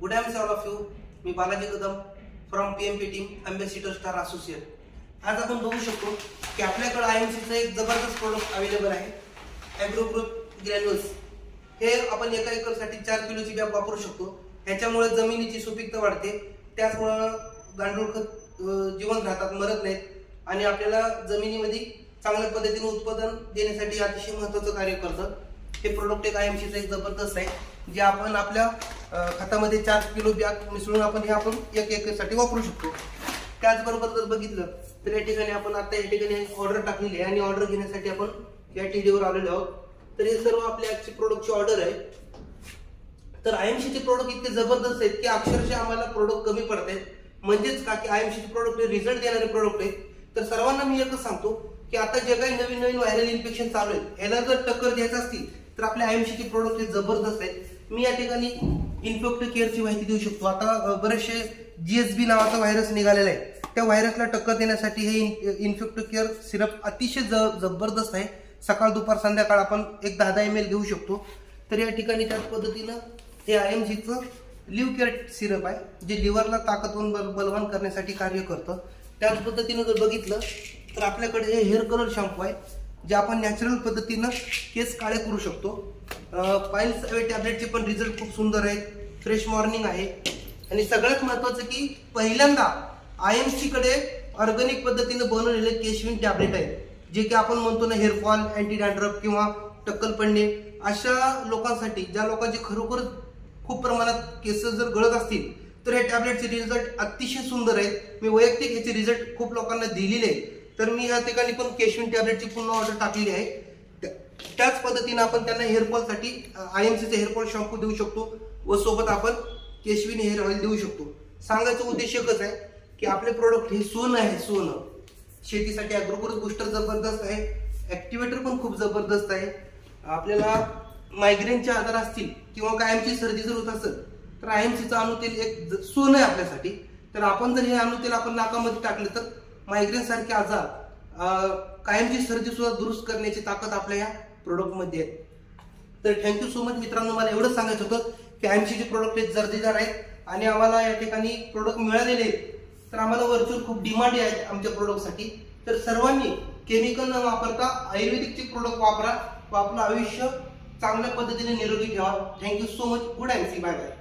Good am all of you me Balaji Kadam from P M P team ambassador star associate आज आपण बघू शकतो की आपल्याकडे आय एम सीचं एक जबरदस्त प्रोडक्ट अवेलेबल आहे. ॲग्रो ग्रॅन्युअल्स हे आपण एका एकरसाठी चार किलोची बॅग वापरू शकतो. ह्याच्यामुळे जमिनीची सुपीकता वाढते. त्याचमुळं गांडूळ खत जीवन जिवंत राहतात मरत नाहीत. आणि आपल्याला जमिनीमध्ये चांगल्या पद्धतीने उत्पादन देण्यासाठी अतिशय महत्त्वाचं कार्य करतं. हे प्रोडक्ट एक आय एम सीचं एक जबरदस्त आहे. जे आपण आपल्या खतामध्ये चार किलो बॅग मिसळून आपण हे आपण एक एकरसाठी वापरू शकतो. त्याचबरोबर जर बघितलं तर या ठिकाणी आपण आता या ठिकाणी ऑर्डर टाकलेली आहे आणि ऑर्डर घेण्यासाठी आपण या टी डीवर आलेलो आहोत. तर हे सर्व आपल्या आजची प्रोडक्टची ऑर्डर आहे. तर आयएमसीचे प्रोडक्ट इतके जबरदस्त आहेत की अक्षरशः आम्हाला प्रोडक्ट कमी पडत आहेत म्हणजेच का की आयएमसीचे प्रोडक्ट हे रिझल्ट देणारे प्रोडक्ट आहेत. तर सर्वांना मी एकच सांगतो की आता जे काही नवीन नवीन व्हायरल इन्फेक्शन चालू आहेत याला जर टक्कर द्यायचं असतील तर आपल्या आयएमसीचे प्रोडक्ट हे जबरदस्त आहेत. मी या ठिकाणी इन्फेक्ट केअरची माहिती देऊ शकतो. आता अं, बरेचसे जीएसबी नावाचा व्हायरस निघालेला आहे. त्या व्हायरसला टक्कर देण्यासाठी हे इन्फेक्ट केअर सिरप अतिशय ज जबरदस्त आहे. सकाळ दुपार संध्याकाळ आपण एक दहा दहा एम एल घेऊ शकतो. तर या ठिकाणी त्याच पद्धतीनं हे आय एम जीचं लिव्ह केअर सिरप आहे जे लिव्हरला ताकदवान बल बलवान करण्यासाठी कार्य करतं. त्याच पद्धतीनं जर बघितलं तर आपल्याकडे हे हेअर कलर शॅम्पू आहे जे आपण नॅचरल पद्धतीनं केस काळे करू शकतो. पाईल्स अवे टॅबलेटचे पण रिझल्ट खूप सुंदर आहेत. फ्रेश मॉर्निंग आहे. आणि सगळ्यात महत्त्वाचं की पहिल्यांदा आय एम सीकडे ऑर्गॅनिक पद्धतीनं बनवलेले केशविन टॅबलेट आहे जे की आपण म्हणतो ना हेअरफॉल अँटी डॅन्ड्रफ किंवा टक्कल पडणे. अशा लोकांसाठी ज्या लोकांची खरोखर खूप प्रमाणात केसेस जर गळत असतील तर हे टॅबलेटचे रिझल्ट अतिशय सुंदर आहेत. मी वैयक्तिक ह्याचे रिझल्ट खूप लोकांना दिलेले आहे तर मी ह्या ठिकाणी पण केशविन टॅबलेटची पूर्ण ऑर्डर टाकलेली आहे. त्याच पद्धतीनं आपण त्यांना हेअरफॉलसाठी आय एम सीचे हेअरफॉल शॅम्पू देऊ शकतो व सोबत आपण केशविन हेअर ऑइल देऊ शकतो. सांगायचा उद्देश एकच आहे की आपले प्रोडक्ट हे सोनं आहे सोनं. शेतीसाठी अॅग्रोग्रोथ बुस्टर जबरदस्त आहे. ॲक्टिवेटर पण खूप जबरदस्त आहे. आपल्याला मायग्रेनचे आजार असतील किंवा कायमची सर्दी जर होत असेल तर आय एम सीचं अणुतेल एक सोनं आहे आपल्यासाठी. तर आपण जर हे अणुतेल आपण नाकामध्ये टाकलं तर मायग्रेन सारखे आजार कायमची सर्दी सुद्धा दुरुस्त करण्याची ताकद आपल्या या प्रोडक्टमध्ये आहेत. तर थँक्यू सो मच मित्रांनो मला एवढंच सांगायचं होतं की आमचे प्रोडक्ट आहेत दर्जेदार आहेत आणि आम्हाला या ठिकाणी प्रोडक्ट मिळालेले आहेत. तर आम्हाला वरचून खूप डिमांड आहे आमच्या प्रोडक्टसाठी तर सर्वांनी केमिकल न वापरता आयुर्वेदिकचे प्रोडक्ट वापरा. व आपलं आयुष्य चांगल्या पद्धतीने निरोगी ठेवा. Thank you so much good see bye bye